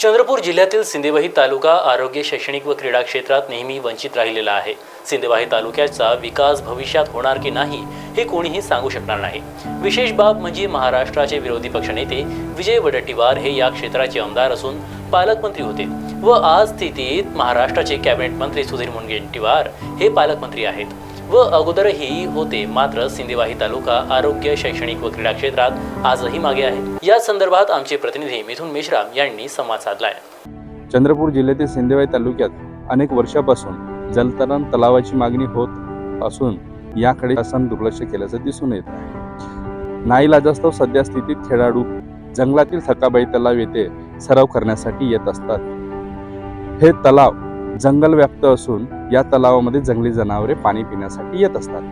चंद्रपूर जिल्ह्यातील सिंदेवाही तालुका आरोग्य शैक्षणिक व क्रीडा क्षेत्रात नेहमी वंचित राहिलेला आहे. सिंदेवाही तालुक्याचा विकास भविष्यात होणार की नाही हे कोणीही सांगू शकणार नाही. विशेष बाब म्हणजे महाराष्ट्राचे विरोधी पक्षनेते विजय वडट्टीवार हे या क्षेत्राचे आमदार असून पालकमंत्री होते. व आज स्थितीत महाराष्ट्राचे कॅबिनेट मंत्री सुधीर मुनगंटीवार हे पालकमंत्री आहेत. व अगोदरही होते. मात्र सिंदेवाही तालुका आरोग्य शैक्षणिक व क्रीडा क्षेत्रात आजही मागे आहे. या संदर्भात आमचे प्रतिनिधी मिथुन मेश्राम यांनी संवाद साधलाय. चंद्रपूर जिल्ह्यातील सिंदेवाही तालुक्यात अनेक वर्षापासून जलतरण तलावाची मागणी होत असून याकडे शासन दुर्लक्ष केल्याचं दिसून येत आहे. नाईलाजास्तव सध्या स्थितीत खेळाडू जंगलातील थकाबाई तलाव येथे सराव करण्यासाठी येत असतात. हे तलाव जंगल व्याप्त असून या तलावामध्ये जंगली जनावरे पाणी पिण्यासाठी येत असतात.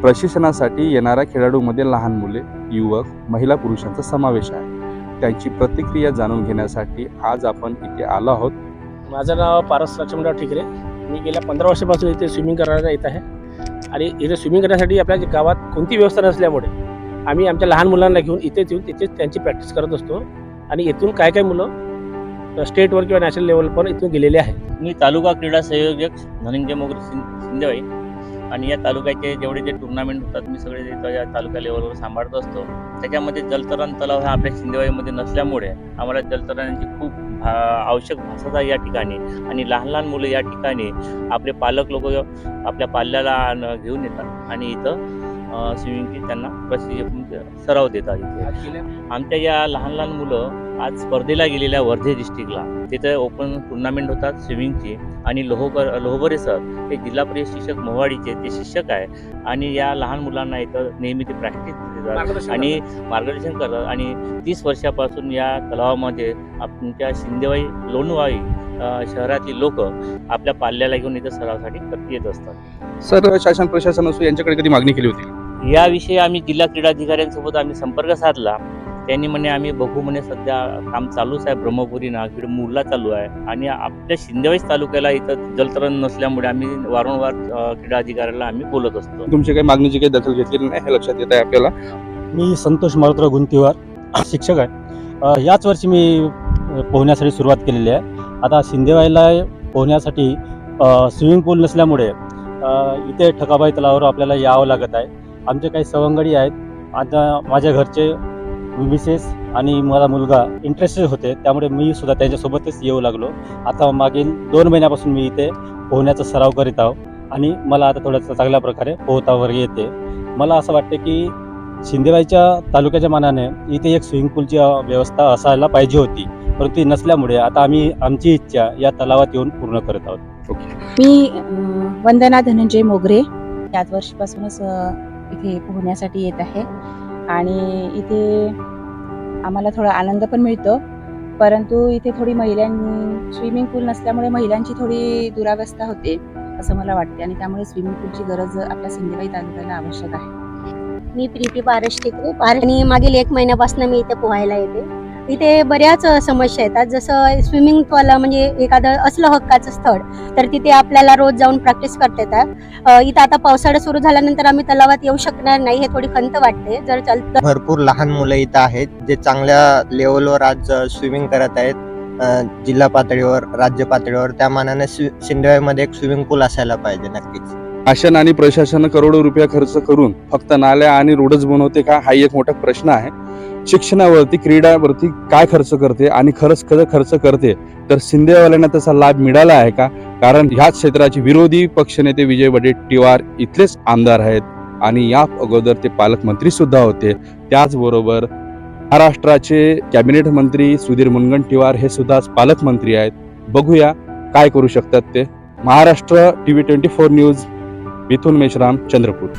प्रशिक्षणासाठी येणाऱ्या खेळाडूमध्ये लहान मुले युवक महिला पुरुषांचा समावेश आहे. त्यांची प्रतिक्रिया जाणून घेण्यासाठी आज आपण इथे आलो आहोत. माझं नाव पारस लक्ष्मणराव ठिकरे. मी गेल्या पंधरा वर्षापासून इथे स्विमिंग करायला येत आहे. आणि इथे स्विमिंग करण्यासाठी आपल्या गावात कोणती व्यवस्था नसल्यामुळे आम्ही आमच्या लहान मुलांना घेऊन इथेच येऊन तिथेच त्यांची प्रॅक्टिस करत असतो. आणि इथून काय काय मुलं स्टेटवर किंवा नॅशनल लेवल पण इथून गेलेले आहे. मी तालुका क्रीडा संयोजक धनंजय मोगर शिंदेवाई. आणि या तालुक्याचे जेवढे जे टुर्नामेंट होतात मी सगळे इथं तालुका लेवलवर सांभाळत असतो. त्याच्यामध्ये जलतरण तलाव हा आपल्या शिंदेवाईमध्ये नसल्यामुळे आम्हाला जलतरणाची खूप आवश्यक भासत आहे या ठिकाणी. आणि लहान लहान मुलं या ठिकाणी आपले पालक लोक आपल्या पाल्याला आण- घेऊन येतात. आणि इथं स्विमिंगची त्यांना प्रशिक्षण सराव देतात इथे. आमच्या या लहान लहान मुलं आज स्पर्धेला गेलेल्या वर्धे डिस्ट्रिक्टला तिथे ओपन टुर्नामेंट होतात स्विमिंगची आणि लोहकर लोहबरे सर हे जिल्हा परिषद शिक्षक मोवाडीचे ते शिक्षक आहे. आणि या लहान मुलांना इथं नेहमी ते प्रॅक्टिस देतात. आणि मार्गदर्शन करतात. आणि तीस वर्षापासून या तलावामध्ये आमच्या शिंदेवाई लोणवाई शहरातली लोक आपल्या पाल्याला घेऊन इथं सरावासाठी करत येत असतात. सर शासन प्रशासन असो यांच्याकडे कधी मागणी केली होती? याविषयी आम्ही जिल्हा क्रीडा अधिकाऱ्यांसोबत आम्ही संपर्क साधला. त्यांनी म्हणे आम्ही बघू म्हणे सध्या काम चालूच आहे ब्रह्मपुरी नागपूर मुरला चालू आहे आणि आपल्या शिंदेवाईस तालुक्याला इथं जलतरण नसल्यामुळे आम्ही वारंवार क्रीडा अधिकाऱ्याला आम्ही बोलत असतो. तुमची काही मागणीची काही दखल घेतलेली नाही हे लक्षात येत आहे आपल्याला? मी संतोष मारुतराव गुंतीवार शिक्षक आहे. याच वर्षी मी पोहण्यासाठी सुरुवात केलेली आहे. आता शिंदेवाईला पोहण्यासाठी स्विमिंग पूल नसल्यामुळे इथे ठकाबाई तलावावर आपल्याला यावं लागत आहे. आमचे काही सवंगडी आहेत. आता माझ्या घरचे मिसेस आणि माझा मुलगा इंटरेस्टेड होते. त्यामुळे मी सुद्धा त्यांच्यासोबतच येऊ लागलो. आता मागील दोन महिन्यापासून मी इथे पोहण्याचा सराव करीत आहो आणि मला आता थोड्या चांगल्या प्रकारे पोहता वगैरे येते. मला असं वाटते की शिंदेवाईच्या तालुक्याच्या मानाने इथे एक स्विमिंग पूलची व्यवस्था असायला पाहिजे होती. परंतु ती नसल्यामुळे आता आम्ही आमची इच्छा या तलावात येऊन पूर्ण करत आहोत. मी वंदना धनंजय मोगरे याच वर्षीपासूनच इथे पोहण्यासाठी येत आहे. आणि इथे आम्हाला थोडा आनंद पण मिळतो. परंतु इथे थोडी महिलां स्विमिंग पूल नसल्यामुळे महिलांची थोडी दुरावस्था होते असं मला वाटते. आणि त्यामुळे स्विमिंग पूलची गरज आपल्या सिंधुबाई तालुक्याला आवश्यक आहे. मी प्रीती पारश टेकरे. पार आणि मागील एक महिन्यापासून मी इथे पोहायला येते. इथे बऱ्याच समस्या येतात. जसं स्विमिंग पूल म्हणजे एखादं असलं हक्काचं स्थळ तर तिथे आपल्याला रोज जाऊन प्रॅक्टिस करता येतात. इथं आता पावसाळा सुरू झाल्यानंतर आम्ही तलावात येऊ शकणार नाही हे थोडी खंत वाटते. जर चल भरपूर लहान मुलं इथं आहेत जे चांगल्या लेवलवर आज स्विमिंग करत आहेत. जिल्हा पातळीवर राज्य पातळीवर त्या मानाने सिंधुवाईमध्ये एक स्विमिंग पूल असायला पाहिजे नक्कीच. शासन आणि प्रशासन करोडो रुपया खर्च करून फक्त नाल्या आणि रोडच बनवते का? हा एक मोठा प्रश्न आहे. शिक्षणावरती क्रीडावरती काय खर्च करते आणि खरंच खरं खर्च करते? तर शिंदेवाल्यांना त्याचा लाभ मिळाला आहे का? कारण ह्याच क्षेत्राचे विरोधी पक्षनेते विजय वडेट्टीवार इथलेच आमदार आहेत. आणि या अगोदर ते पालकमंत्री सुद्धा होते. त्याचबरोबर महाराष्ट्राचे कॅबिनेट मंत्री सुधीर मुनगंटीवार हे सुद्धा पालकमंत्री आहेत. बघूया काय करू शकतात ते. Maharashtra T V twenty four news. Mithun Meshram Chandrapur.